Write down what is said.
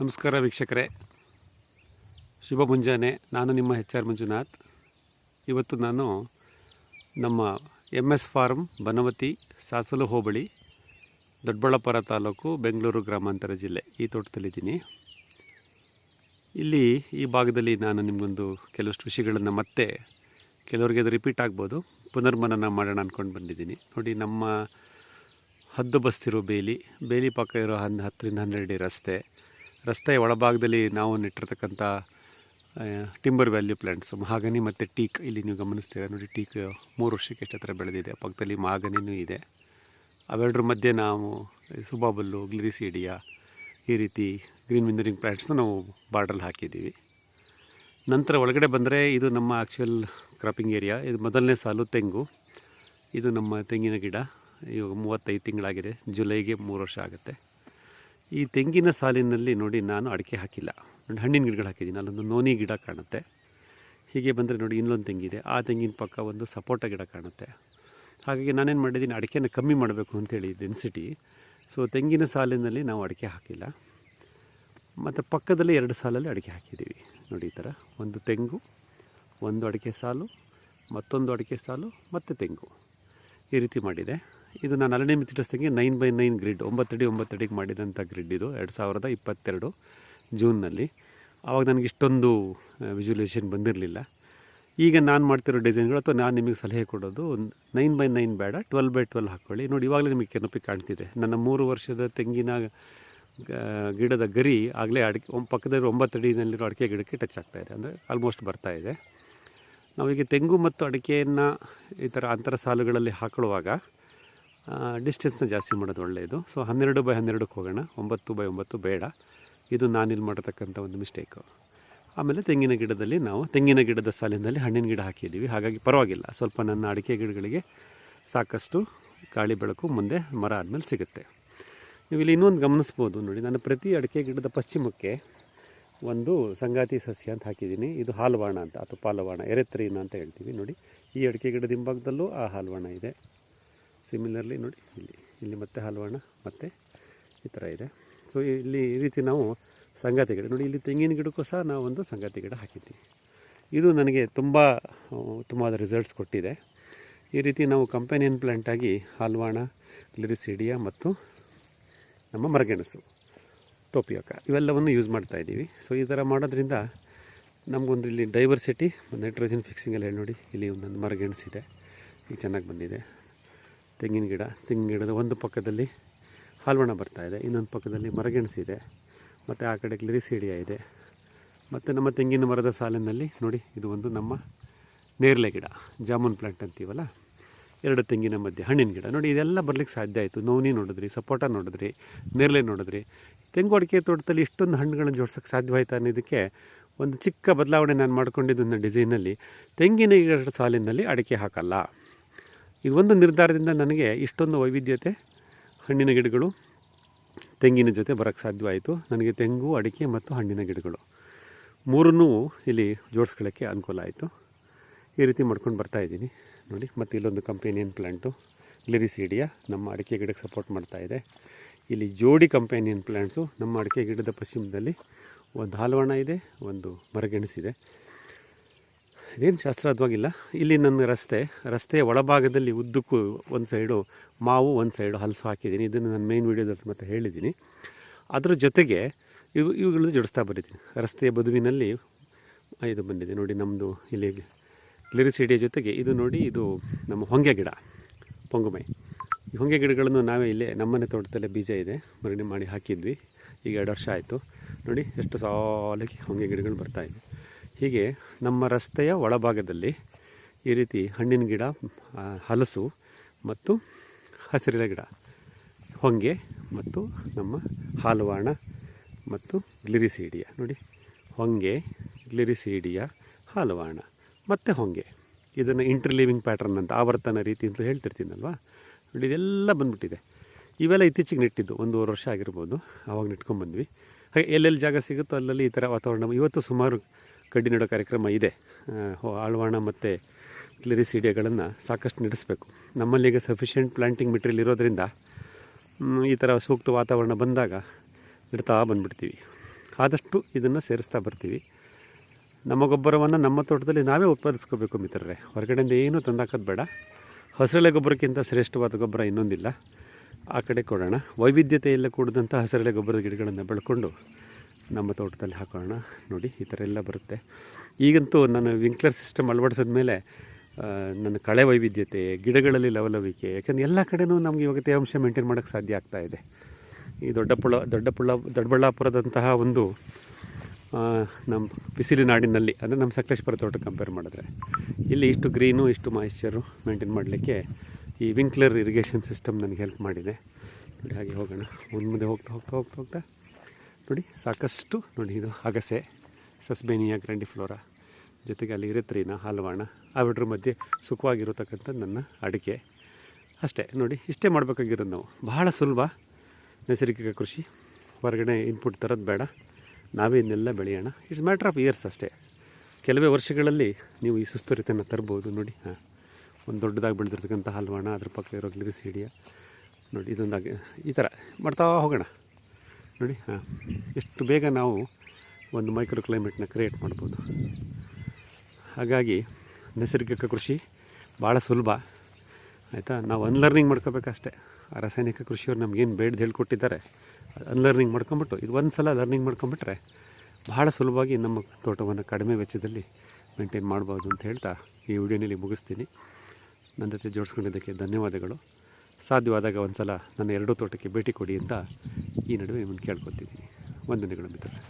ನಮಸ್ಕಾರ ವೀಕ್ಷಕರೇ. ಶುಭ ಮುಂಜಾನೆ. ನಾನು ನಿಮ್ಮ ಎಚ್ ಆರ್ ಮಂಜುನಾಥ್. ಇವತ್ತು ನಾನು ನಮ್ಮ M S farm Banavathi Sasalu ಹೋಬಳಿ, ದೊಡ್ಡಬಳ್ಳಾಪುರ ತಾಲೂಕು ಬೆಂಗಳೂರು ಗ್ರಾಮಾಂತರ ಜಿಲ್ಲೆ ಈ ತೋಟದಲ್ಲಿದ್ದೀನಿ. ಇಲ್ಲಿ ಈ ಭಾಗದಲ್ಲಿ ನಾನು ನಿಮಗೊಂದು ಕೆಲವಷ್ಟು ವಿಷಯಗಳನ್ನು ಮತ್ತೆ ಕೆಲವರಿಗೆ ಅದು ರಿಪೀಟ್ ಆಗ್ಬೋದು. ಪುನರ್ಮನನ ಮಾಡೋಣ ಅಂದ್ಕೊಂಡು ಬಂದಿದ್ದೀನಿ. ನೋಡಿ, ನಮ್ಮ ಹದ್ದು ಬಸ್ತಿರೋ ಬೇಲಿ ಬೇಲಿ ಪಕ್ಕ ಇರೋ ಹನ್ ಹತ್ತರಿಂದ ಹನ್ನೆರಡು ರಸ್ತೆ. ರಸ್ತೆಯ ಒಳಭಾಗದಲ್ಲಿ ನಾವು ನೆಟ್ಟಿರ್ತಕ್ಕಂಥ ಟಿಂಬರ್ ವ್ಯಾಲ್ಯೂ ಪ್ಲ್ಯಾಂಟ್ಸು ಮಹಾಗನಿ ಮತ್ತು ಟೀಕ್ ಇಲ್ಲಿ ನೀವು ಗಮನಿಸ್ತೀರ? ನೋಡಿ, ಟೀಕ್ ಮೂರು ವರ್ಷಕ್ಕೆ ಎಷ್ಟು ಹತ್ರ ಬೆಳೆದಿದೆ. ಪಕ್ಕದಲ್ಲಿ ಮಹಾಗನಿನೂ ಇದೆ. ಅವೆರಡರ ಮಧ್ಯೆ ನಾವು ಸುಬಾಬಲ್ಲು, ಗ್ಲಿರಿಸಿಡಿಯಾ, ಈ ರೀತಿ ಗ್ರೀನ್ ವಿಂದರಿಂಗ್ ಪ್ಲ್ಯಾಂಟ್ಸ್ನ ನಾವು ಬಾರ್ಡ್ರಲ್ಲಿ ಹಾಕಿದ್ದೀವಿ. ನಂತರ ಒಳಗಡೆ ಬಂದರೆ ಇದು ನಮ್ಮ ಆ್ಯಕ್ಚುಯಲ್ ಕ್ರಾಪಿಂಗ್ ಏರಿಯಾ ಇದು ಮೊದಲನೇ ಸಾಲು ತೆಂಗು. ಇದು ನಮ್ಮ ತೆಂಗಿನ ಗಿಡ. ಇವಾಗ ಮೂವತ್ತೈದು ತಿಂಗಳಾಗಿದೆ. ಜುಲೈಗೆ ಮೂರು ವರ್ಷ ಆಗುತ್ತೆ. ಈ ತೆಂಗಿನ ಸಾಲಿನಲ್ಲಿ ನೋಡಿ ನಾನು ಅಡಿಕೆ ಹಾಕಿಲ್ಲ. ನೋಡಿ ಹಣ್ಣಿನ ಗಿಡಗಳು ಹಾಕಿದ್ದೀನಿ. ಅಲ್ಲೊಂದು ನೋನಿ ಗಿಡ ಕಾಣುತ್ತೆ. ಹೀಗೆ ಬಂದರೆ ನೋಡಿ ಇನ್ನೊಂದು ತೆಂಗಿದೆ. ಆ ತೆಂಗಿನ ಪಕ್ಕ ಒಂದು ಸಪೋಟ ಗಿಡ ಕಾಣುತ್ತೆ. ಹಾಗಾಗಿ ನಾನೇನು ಮಾಡಿದ್ದೀನಿ, ಅಡಿಕೆನ ಕಮ್ಮಿ ಮಾಡಬೇಕು ಅಂತೇಳಿ ಡೆನ್ಸಿಟಿ ಸೊ ತೆಂಗಿನ ಸಾಲಿನಲ್ಲಿ ನಾವು ಅಡಿಕೆ ಹಾಕಿಲ್ಲ. ಮತ್ತು ಪಕ್ಕದಲ್ಲಿ ಎರಡು ಸಾಲಲ್ಲಿ ಅಡಿಕೆ ಹಾಕಿದ್ದೀವಿ. ನೋಡಿ ಈ ಥರ ಒಂದು ತೆಂಗು, ಒಂದು ಅಡಿಕೆ ಸಾಲು, ಮತ್ತೊಂದು ಅಡಿಕೆ ಸಾಲು, ಮತ್ತು ತೆಂಗು. ಈ ರೀತಿ ಮಾಡಿದೆ. ಇದು ನಾನು ಅರಣ್ಯ ಮಿತಿಟಸ್ತಿಗೆ ನೈನ್ ಬೈ ನೈನ್ ಗ್ರಿಡ್ ಒಂಬತ್ತಡಿ ಒಂಬತ್ತಡಿಗೆ ಮಾಡಿದಂಥ ಗ್ರಿಡ್ ಇದು, ಎರಡು ಸಾವಿರದ ಇಪ್ಪತ್ತೆರಡು ಜೂನ್ನಲ್ಲಿ. ಆವಾಗ ನನಗೆ ಇಷ್ಟೊಂದು ವಿಜುವಲೈಸೇಷನ್ ಬಂದಿರಲಿಲ್ಲ. ಈಗ ನಾನು ಮಾಡ್ತಿರೋ ಡಿಸೈನ್ಗಳು ಅಥವಾ ನಾನು ನಿಮಗೆ ಸಲಹೆ ಕೊಡೋದು ನೈನ್ ಬೈ ನೈನ್ ಬೇಡ ಟ್ವೆಲ್ ಬೈ ಟ್ವೆಲ್ ಹಾಕ್ಕೊಳ್ಳಿ ನೋಡಿ, ಇವಾಗಲೇ ನಿಮಗೆ ಕೆನಪಿ ಕಾಣ್ತಿದೆ. ನನ್ನ ಮೂರು ವರ್ಷದ ತೆಂಗಿನ ಗಿಡದ ಗರಿ ಆಗಲೇ ಅಡಿಕೆ, ಒಂ- ಒಂಬತ್ತಡಿನಲ್ಲಿರೋ ಅಡಿಕೆ ಗಿಡಕ್ಕೆ ಟಚ್ ಆಗ್ತಾ ಇದೆ. ಅಂದರೆ ಆಲ್ಮೋಸ್ಟ್ ಬರ್ತಾ ಇದೆ. ನಾವೀಗ ತೆಂಗು ಮತ್ತು ಅಡಿಕೆಯನ್ನು ಈ ಥರ ಅಂತರ ಸಾಲುಗಳಲ್ಲಿ ಹಾಕೊಳ್ಳುವಾಗ ಡಿಸ್ಟೆನ್ಸ್ನ ಜಾಸ್ತಿ ಮಾಡೋದು ಒಳ್ಳೆಯದು. ಸೊ ಹನ್ನೆರಡು ಬೈ ಹನ್ನೆರಡಕ್ಕೆ ಹೋಗೋಣ. ಒಂಬತ್ತು ಬೈ ಒಂಬತ್ತು ಬೇಡ. ಇದು ನಾನಿಲ್ಲಿ ಮಾಡತಕ್ಕಂಥ ಒಂದು ಮಿಸ್ಟೇಕು ಆಮೇಲೆ ತೆಂಗಿನ ಗಿಡದಲ್ಲಿ ನಾವು, ತೆಂಗಿನ ಗಿಡದ ಸಾಲಿನಲ್ಲಿ ಹಣ್ಣಿನ ಗಿಡ ಹಾಕಿದ್ದೀವಿ. ಹಾಗಾಗಿ ಪರವಾಗಿಲ್ಲ. ಸ್ವಲ್ಪ ನನ್ನ ಅಡಿಕೆ ಗಿಡಗಳಿಗೆ ಸಾಕಷ್ಟು ಗಾಳಿ ಬೆಳಕು ಮುಂದೆ ಮರ ಆದಮೇಲೆ ಸಿಗುತ್ತೆ. ನೀವು ಇಲ್ಲಿ ಇನ್ನೊಂದು ಗಮನಿಸ್ಬೋದು ನೋಡಿ. ನಾನು ಪ್ರತಿ ಅಡಿಕೆ ಗಿಡದ ಪಶ್ಚಿಮಕ್ಕೆ ಒಂದು ಸಂಗಾತಿ ಸಸ್ಯ ಅಂತ ಹಾಕಿದ್ದೀನಿ. ಇದು ಹಾಲ್ವಾಣ ಅಂತ, ಅಥವಾ ಪಾಲವಾಣ, ಎರೆತ್ರೀನ ಅಂತ ಹೇಳ್ತೀವಿ ನೋಡಿ. ಈ ಅಡಿಕೆ ಗಿಡದ ಹಿಂಭಾಗದಲ್ಲೂ ಆ ಹಾಲ್ವಾಣ ಇದೆ. ಸಿಮಿಲರ್ಲಿ ನೋಡಿ, ಇಲ್ಲಿ ಇಲ್ಲಿ ಮತ್ತೆ ಹಲ್ವಾಣ, ಮತ್ತು ಈ ಥರ ಇದೆ. ಸೊ ಇಲ್ಲಿ ಈ ರೀತಿ ನಾವು ಸಂಗಾತಿ ಗಿಡ ನೋಡಿ, ಇಲ್ಲಿ ತೆಂಗಿನ ಗಿಡಕ್ಕೂ ಸಹ ನಾವು ಒಂದು ಸಂಗಾತಿ ಗಿಡ ಹಾಕಿದ್ದೀವಿ ಇದು ನನಗೆ ತುಂಬ ಉತ್ತಮವಾದ ರಿಸಲ್ಟ್ಸ್ ಕೊಟ್ಟಿದೆ. ಈ ರೀತಿ ನಾವು ಕಂಪೆನಿಯನ್ ಪ್ಲ್ಯಾಂಟಾಗಿ ಹಲ್ವಾಣ ಲಿರಿಸಿಡಿಯಾ ಮತ್ತು ನಮ್ಮ ಮರಗೆಣಸು ತೋಪಿಯೋಕ ಇವೆಲ್ಲವನ್ನು ಯೂಸ್ ಮಾಡ್ತಾ ಇದ್ದೀವಿ. ಸೊ ಈ ಥರ ಮಾಡೋದ್ರಿಂದ ನಮಗೊಂದು ಇಲ್ಲಿ ಡೈವರ್ಸಿಟಿ ನೈಟ್ರೋಜನ್ ಫಿಕ್ಸಿಂಗಲ್ಲಿ ನೋಡಿ, ಇಲ್ಲಿ ಒಂದೊಂದು ಮರಗೆಣಸಿದೆ. ಈಗ ಚೆನ್ನಾಗಿ ಬಂದಿದೆ. ತೆಂಗಿನ ಗಿಡ, ತೆಂಗಿನ ಗಿಡದ ಒಂದು ಪಕ್ಕದಲ್ಲಿ ಹಾಲ್ವಣ ಬರ್ತಾ ಇದೆ, ಇನ್ನೊಂದು ಪಕ್ಕದಲ್ಲಿ ಮರಗೆಣಸಿದೆ ಮತ್ತು ಆ ಕಡೆ ಗ್ಲಿರಿಸೀಡಿಯಾ ಇದೆ, ಮತ್ತು ನಮ್ಮ ತೆಂಗಿನ ಮರದ ಸಾಲಿನಲ್ಲಿ ನೋಡಿ, ಇದು ಒಂದು ನಮ್ಮ ನೇರಳೆ ಗಿಡ, ಜಾಮೂನ್ ಪ್ಲಾಂಟ್ ಅಂತೀವಲ್ಲ, ಎರಡು ತೆಂಗಿನ ಮಧ್ಯೆ ಹಣ್ಣಿನ ಗಿಡ. ನೋಡಿ, ಇದೆಲ್ಲ ಬರಲಿಕ್ಕೆ ಸಾಧ್ಯ ಆಯಿತು. ನೋನಿ ನೋಡಿದ್ರಿ, ಸಪೋಟ ನೋಡಿದ್ರಿ, ನೇರಳೆ ನೋಡಿದ್ರಿ. ತೆಂಗು ಅಡಿಕೆ ತೋಟದಲ್ಲಿ ಇಷ್ಟೊಂದು ಹಣ್ಣುಗಳನ್ನು ಜೋಡ್ಸೋಕ್ಕೆ ಸಾಧ್ಯವಾಯ್ತು ಅನ್ನೋದಕ್ಕೆ ಒಂದು ಚಿಕ್ಕ ಬದಲಾವಣೆ ನಾನು ಮಾಡ್ಕೊಂಡಿದ್ದು ನನ್ನ ಡಿಸೈನಲ್ಲಿ. ತೆಂಗಿನ ಗಿಡ ಸಾಲಿನಲ್ಲಿ ಅಡಿಕೆ ಹಾಕಲ್ಲ. ಇದು ಒಂದು ನಿರ್ಧಾರದಿಂದ ನನಗೆ ಇಷ್ಟೊಂದು ವೈವಿಧ್ಯತೆ, ಹಣ್ಣಿನ ಗಿಡಗಳು, ತೆಂಗಿನ ಜೊತೆ ಬರೋಕ್ಕೆ ಸಾಧ್ಯವಾಯಿತು. ನನಗೆ ತೆಂಗು, ಅಡಿಕೆ ಮತ್ತು ಹಣ್ಣಿನ ಗಿಡಗಳು. ಮೂರನ್ನೂ ಇಲ್ಲಿ ಜೋಡಿಸ್ಕೊಳ್ಳೋಕ್ಕೆ ಅನುಕೂಲ ಆಯಿತು. ಈ ರೀತಿ ಮಾಡ್ಕೊಂಡು ಬರ್ತಾ ಇದ್ದೀನಿ. ನೋಡಿ, ಮತ್ತು ಇಲ್ಲೊಂದು ಕಂಪೇನಿಯನ್ ಪ್ಲ್ಯಾಂಟು ಗ್ಲಿರಿಸೀಡಿಯಾ ನಮ್ಮ ಅಡಿಕೆ ಗಿಡಕ್ಕೆ ಸಪೋರ್ಟ್ ಮಾಡ್ತಾ ಇದೆ. ಇಲ್ಲಿ ಜೋಡಿ ಕಂಪೇನಿಯನ್ ಪ್ಲ್ಯಾಂಟ್ಸು ನಮ್ಮ ಅಡಿಕೆ ಗಿಡದ ಪಶ್ಚಿಮದಲ್ಲಿ ಒಂದು ಹಾಲವಣ ಇದೆ, ಒಂದು ಮರಗೆಣಸಿದೆ ಇದೇನು ಶಾಸ್ತ್ರಾರ್ಥವಾಗಿಲ್ಲ. ಇಲ್ಲಿ ನನ್ನ ರಸ್ತೆ, ರಸ್ತೆಯ ಒಳಭಾಗದಲ್ಲಿ ಉದ್ದಕ್ಕೂ ಒಂದು ಸೈಡು ಮಾವು ಒಂದು ಸೈಡು ಹಲಸು ಹಾಕಿದ್ದೀನಿ. ಇದನ್ನು ನಾನು ಮೇನ್ ವೀಡಿಯೋದಲ್ಲಿ ಮತ್ತೆ ಹೇಳಿದ್ದೀನಿ. ಅದರ ಜೊತೆಗೆ ಇವು, ಇವುಗಳನ್ನು ಜೋಡಿಸ್ತಾ ಬರೀತೀನಿ ರಸ್ತೆಯ ಬದುವಿನಲ್ಲಿ ಇದು ಬಂದಿದೆ. ನೋಡಿ ನಮ್ಮದು ಇಲ್ಲಿ ಲಿರಿಸಿಡಿಯ ಜೊತೆಗೆ ಇದು ನೋಡಿ, ಇದು ನಮ್ಮ ಹೊಂಗೆ ಗಿಡ, ಪೊಂಗುಮೈ. ಈ ಹೊಂಗೆ ಗಿಡಗಳನ್ನು ನಾವೇ ಇಲ್ಲೇ, ನಮ್ಮನೆ ತೋಟದಲ್ಲೇ ಬೀಜ ಇದೆ. ಮರಣಿ ಮಾಡಿ ಹಾಕಿದ್ವಿ. ಈಗ ಎರಡು ವರ್ಷ ಆಯಿತು. ನೋಡಿ, ಎಷ್ಟು ಸಾಲಾಗಿ ಹೊಂಗೆ ಗಿಡಗಳು ಬರ್ತಾ ಇದೆ. ಹೀಗೆ ನಮ್ಮ ರಸ್ತೆಯ ಒಳಭಾಗದಲ್ಲಿ ಈ ರೀತಿ ಹಣ್ಣಿನ ಗಿಡ ಹಲಸು ಮತ್ತು ಹಸಿರಿನ ಗಿಡ, ಹೊಂಗೆ ಮತ್ತು ನಮ್ಮ ಹಾಲುವಾಣ ಮತ್ತು ಗ್ಲಿರಿಸೀಡಿಯ. ನೋಡಿ, ಹೊಂಗೆ, ಗ್ಲಿರಿಸೀಡಿಯ, ಹಾಲುವಾಣ ಮತ್ತು ಹೊಂಗೆ. ಇದನ್ನು ಇಂಟರ್ಲೀವಿಂಗ್ ಪ್ಯಾಟ್ರನ್ ಅಂತ, ಆವರ್ತನ ರೀತಿ ಅಂತ ಹೇಳ್ತಿರ್ತೀನಲ್ವಾ? ನೋಡಿ, ಇದೆಲ್ಲ ಬಂದ್ಬಿಟ್ಟಿದೆ. ಇವೆಲ್ಲ ಇತ್ತೀಚೆಗೆ ನೆಟ್ಟಿದ್ದು, ಒಂದೂವರೆ ವರ್ಷ ಆಗಿರ್ಬೋದು ಆವಾಗ ನೆಟ್ಕೊಂಡ್ಬಂದ್ವಿ ಹಾಗೆ ಎಲ್ಲೆಲ್ಲಿ ಜಾಗ ಸಿಗುತ್ತೋ ಅಲ್ಲಲ್ಲಿ ಈ ಥರ ವಾತಾವರಣ. ಇವತ್ತು ಸುಮಾರು ಕಡ್ಡಿ ನೆಡೋ ಕಾರ್ಯಕ್ರಮ ಇದೆ. ಆಳ್ವಾಣ ಮತ್ತು ಗ್ಲಿರಿಸೀಡಿಯಾಗಳನ್ನು ಸಾಕಷ್ಟು ನಡೆಸಬೇಕು. ನಮ್ಮಲ್ಲಿ ಈಗ ಸಫಿಷಿಯೆಂಟ್ ಪ್ಲಾಂಟಿಂಗ್ ಮೆಟೀರಿಯಲ್ ಇರೋದ್ರಿಂದ ಈ ಥರ ಸೂಕ್ತ ವಾತಾವರಣ ಬಂದಾಗ ನೆಡ್ತಾ ಬಂದುಬಿಡ್ತೀವಿ. ಆದಷ್ಟು ಇದನ್ನು ಸೇರಿಸ್ತಾ ಬರ್ತೀವಿ. ನಮ್ಮ ಗೊಬ್ಬರವನ್ನು ನಮ್ಮ ತೋಟದಲ್ಲಿ ನಾವೇ ಉತ್ಪಾದಿಸ್ಕೋಬೇಕು ಮಿತ್ರರೇ. ಹೊರಗಡೆಯಿಂದ ಏನೂ ತಂದಾಕೋದು ಬೇಡ. ಹಸಿರೆಲೆ ಗೊಬ್ಬರಕ್ಕಿಂತ ಶ್ರೇಷ್ಠವಾದ ಗೊಬ್ಬರ ಇನ್ನೊಂದಿಲ್ಲ. ಆ ಕಡೆ ಕೊಡೋಣ. ವೈವಿಧ್ಯತೆಯಿಂದ ಕೂಡಿದಂಥ ಹಸಿರೆಲೆ ಗೊಬ್ಬರದ ಗಿಡಗಳನ್ನು ಬೆಳ್ಕೊಂಡು ನಮ್ಮ ತೋಟದಲ್ಲಿ ಹಾಕೋಣ. ನೋಡಿ, ಈ ಥರ ಎಲ್ಲ ಬರುತ್ತೆ. ಈಗಂತೂ ನಾನು ವಿಂಕ್ಲರ್ ಸಿಸ್ಟಮ್ ಅಳವಡಿಸಿದ ಮೇಲೆ ನನ್ನ ಕಳೆ ವೈವಿಧ್ಯತೆ, ಗಿಡಗಳಲ್ಲಿ ಲವಲವಿಕೆ, ಯಾಕಂದರೆ ಎಲ್ಲ ಕಡೆನೂ ನಮಗೆ ಇವಾಗ ತೇವಾಂಶ ಮೇಂಟೈನ್ ಮಾಡೋಕ್ಕೆ ಸಾಧ್ಯ ಆಗ್ತಾ ಇದೆ. ಈ ದೊಡ್ಡಪುಳ ದೊಡ್ಡಪುಳ, ದೊಡ್ಡಬಳ್ಳಾಪುರದಂತಹ ಒಂದು ನಮ್ಮ ಬಿಸಿಲು ನಾಡಿನಲ್ಲಿ, ಅಂದರೆ ನಮ್ಮ ಸಕಲೇಶ್ವರ ತೋಟ ಕಂಪೇರ್ ಮಾಡಿದ್ರೆ, ಇಲ್ಲಿ ಇಷ್ಟು ಗ್ರೀನು ಇಷ್ಟು ಮಾಯಿಶ್ಚರು ಮೇಂಟೈನ್ ಮಾಡಲಿಕ್ಕೆ ಈ ವಿಂಕ್ಲರ್ ಇರಿಗೇಷನ್ ಸಿಸ್ಟಮ್ ನನಗೆ ಹೆಲ್ಪ್ ಮಾಡಿದೆ. ಹಾಗೆ ಹೋಗೋಣ. ಒಂದು ಮುಂದೆ ಹೋಗ್ತಾ ಹೋಗ್ತಾ ಹೋಗ್ತಾ ಹೋಗ್ತಾ. ನೋಡಿ, ಸಾಕಷ್ಟು ನೋಡಿ ಇದು, ಅಗಸೆ, ಸಸ್ಬೇನಿಯಾ ಗ್ರ್ಯಾಂಡಿಫ್ಲೋರಾ ಜೊತೆಗೆ ಅಲ್ಲಿ ಇರೆತ್ರಿನ, ಹಾಲವಾಣ, ಅವಿಡ್ರ ಮಧ್ಯೆ ಸುಖವಾಗಿರತಕ್ಕಂಥ ನನ್ನ ಅಡಿಕೆ. ಅಷ್ಟೇ, ನೋಡಿ, ಇಷ್ಟೇ ಮಾಡಬೇಕಾಗಿರೋದು ನಾವು. ಬಹಳ ಸುಲಭ ನೈಸರ್ಗಿಕ ಕೃಷಿ. ಹೊರಗಡೆ ಇನ್ಪುಟ್ ತರೋದು ಬೇಡ. ನಾವೇ ಇನ್ನೆಲ್ಲ ಬೆಳೆಯೋಣ. ಇಟ್ಸ್ ಮ್ಯಾಟ್ರ್ ಆಫ್ ಇಯರ್ಸ್ ಅಷ್ಟೇ. ಕೆಲವೇ ವರ್ಷಗಳಲ್ಲಿ ನೀವು ಈ ಸುಸ್ಥಿರತೆಯನ್ನು ತರ್ಬೋದು ನೋಡಿ. ಹಾಂ, ಒಂದು ದೊಡ್ಡದಾಗಿ ಬೆಳೆದಿರ್ತಕ್ಕಂಥ ಹಲ್ವಾಣ, ಅದ್ರ ಪಕ್ಕ ಇರೋ ಗ್ಲಿರಿಸೀಡಿಯಾ ನೋಡಿ, ಇದೊಂದಾಗಿ ಈ ಥರ ಮಾಡ್ತಾ ಹೋಗೋಣ. ನೋಡಿ, ಹಾಂ. ಎಷ್ಟು ಬೇಗ ನಾವು ಒಂದು ಮೈಕ್ರೋ ಕ್ಲೈಮೇಟ್ನ ಕ್ರಿಯೇಟ್ ಮಾಡ್ಬೋದು. ಹಾಗಾಗಿ ನೈಸರ್ಗಿಕ ಕೃಷಿ ಭಾಳ ಸುಲಭ. ಆಯಿತಾ? ನಾವು ಅನ್ಲರ್ನಿಂಗ್ ಮಾಡ್ಕೋಬೇಕಷ್ಟೇ. ಆ ರಾಸಾಯನಿಕ ಕೃಷಿಯವ್ರು ನಮಗೇನು ಬೇಡ್ದು ಹೇಳ್ಕೊಟ್ಟಿದ್ದಾರೆ ಅನ್ಲರ್ನಿಂಗ್ ಮಾಡ್ಕೊಂಬಿಟ್ಟು, ಇದು ಒಂದು ಸಲ ಲರ್ನಿಂಗ್ ಮಾಡ್ಕೊಂಬಿಟ್ರೆ ಭಾಳ ಸುಲಭವಾಗಿ ನಮ್ಮ ತೋಟವನ್ನು ಕಡಿಮೆ ವೆಚ್ಚದಲ್ಲಿ ಮೇಂಟೈನ್ ಮಾಡ್ಬೋದು ಅಂತ ಹೇಳ್ತಾ ಈ ವಿಡಿಯೋನಲ್ಲಿ ಮುಗಿಸ್ತೀನಿ. ನನ್ನ ಜೊತೆ ಜೋಡಿಸ್ಕೊಂಡಿದ್ದಕ್ಕೆ ಧನ್ಯವಾದಗಳು. ಸಾಧ್ಯವಾದಾಗ ಒಂದು ಸಲ ನನ್ನ ಎರಡೂ ತೋಟಕ್ಕೆ ಭೇಟಿ ಕೊಡಿ ಅಂತ ಈ ನಡುವೆ ನಿಮ್ಮನ್ನು ಕೇಳ್ಕೊತಿದ್ದೀನಿ. ವಂದನೆಗಳು ಮಿತ್ರರೇ.